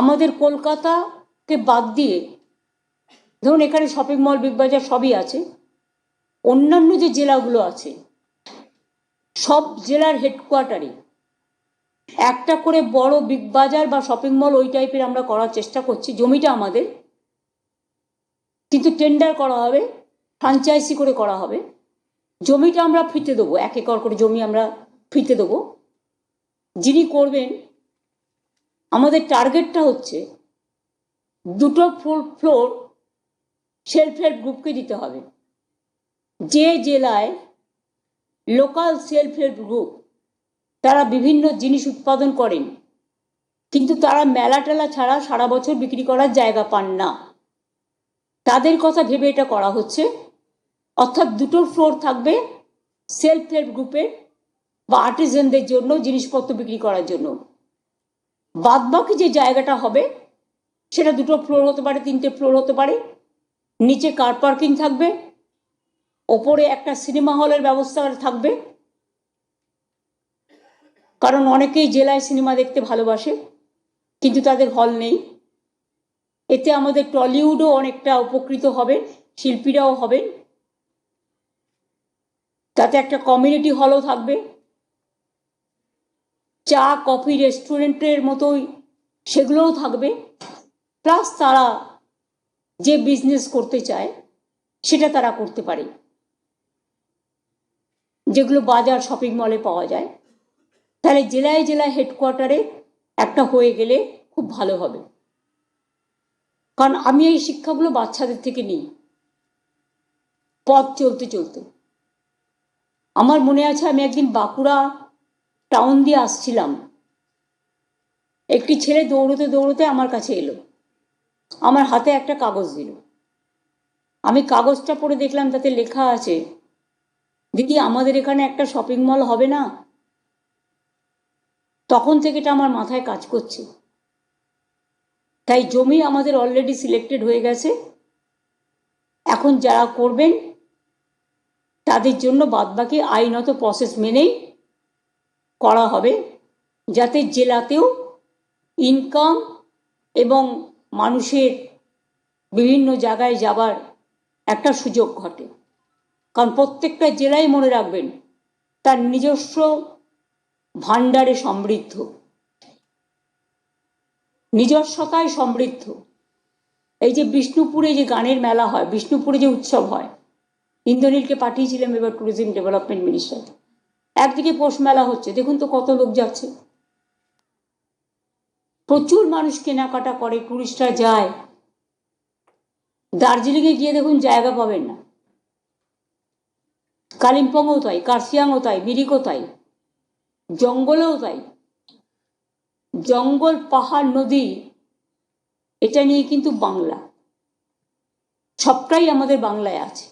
আমাদের কলকাতাকে বাদ দিয়ে, ধরুন এখানে শপিং মল বিগ বাজার সবই আছে, অন্যান্য যে জেলাগুলো আছে, সব জেলার হেডকোয়ার্টারে একটা করে বড় বিগ বাজার বা শপিং মল ওই টাইপের আমরা করার চেষ্টা করছি, জমিটা আমাদের। কিন্তু টেন্ডার করা হবে ফ্রাঞ্চাইজি করে করা হবে। জমিটা আমরা ফিতে দেবো, এক একর করে জমি আমরা ফিতে দেবো। যিনি করবেন আমাদের টার্গেটটা হচ্ছে দুটো ফ্লোর ফ্লোর সেলফ হেল্প গ্রুপকে দিতে হবে। যে জেলায় লোকাল সেলফ হেল্প গ্রুপ তারা বিভিন্ন জিনিস উৎপাদন করেন, কিন্তু তারা মেলা টেলা ছাড়া সারা বছর বিক্রি করার জায়গা পান না। তাদের কথা ভেবে এটা করা হচ্ছে। অর্থাৎ দুটো ফ্লোর থাকবে সেলফ হেল্প গ্রুপের বা আর্টিজেনদের জন্য, জিনিসপত্র বিক্রি করার জন্য। বাদবাকি যে জায়গাটা হবে, সেটা দুটো ফ্লোর হতে পারে, তিনটে ফ্লোর হতে পারে। নিচে কার পার্কিং থাকবে, ওপরে একটা সিনেমা হলের ব্যবস্থা থাকবে। কারণ অনেকেই জেলায় সিনেমা দেখতে ভালোবাসে, কিন্তু তাদের হল নেই। এতে আমাদের টলিউডও অনেকটা উপকৃত হবে, শিল্পীরাও হবেন তাতে একটা কমিউনিটি হলও থাকবে। চা কফি রেস্টুরেন্টের মতোই সেগুলোও থাকবে। প্লাস তারা যে বিজনেস করতে চায়, সেটা তারা করতে পারে। যেগুলো বাজার শপিং মলে পাওয়া যায়। তাহলে জেলায় জেলায় হেডকোয়ার্টারে একটা হয়ে গেলে খুব ভালো হবে। কারণ আমি এই শিক্ষাগুলো বাচ্চাদের থেকে নিই। পথ চলতে চলতে। আমার মনে আছে আমি একদিন বাঁকুড়া টাউন দিয়ে আসছিলাম। একটি ছেলে দৌড়তে দৌড়তে আমার কাছে এলো। আমার হাতে একটা কাগজ দিল। আমি কাগজটা পড়ে দেখলাম, তাতে লেখা আছে, দিদি, আমাদের এখানে একটা শপিং মল হবে না? তখন থেকে এটা আমার মাথায় কাজ করছে। তাই জমি আমাদের অলরেডি সিলেক্টেড হয়ে গেছে। এখন যারা করবেন, তাদের জন্য বাদবাকি আইনত প্রসেস মেনেই করা হবে যাতে জেলাতেও ইনকাম এবং মানুষের বিভিন্ন জায়গায় যাবার একটা সুযোগ ঘটে। কারণ প্রত্যেকটা জেলায় মনে রাখবেন, তার নিজস্ব ভাণ্ডারে সমৃদ্ধ। নিজস্বতায় সমৃদ্ধ। এই যে বিষ্ণুপুরে যে গানের মেলা হয়, বিষ্ণুপুরে যে উৎসব হয়, ইন্দ্রনীলকে পাঠিয়েছিলাম এবার ট্যুরিজম ডেভেলপমেন্ট মিনিস্টার একদিকে পৌষ মেলা হচ্ছে, দেখুন তো কত লোক যাচ্ছে। প্রচুর মানুষ কেনাকাটা করে টুরিস্টরা যায়। দার্জিলিংয়ে গিয়ে দেখুন জায়গা পাবেন না। কালিম্পংও তাই কার্সিয়াংও তাই, মিরিকও তাই, জঙ্গলেও তাই। জঙ্গল, পাহাড়, নদী, এটা নিয়ে কিন্তু বাংলা। সবটাই আমাদের বাংলায় আছে।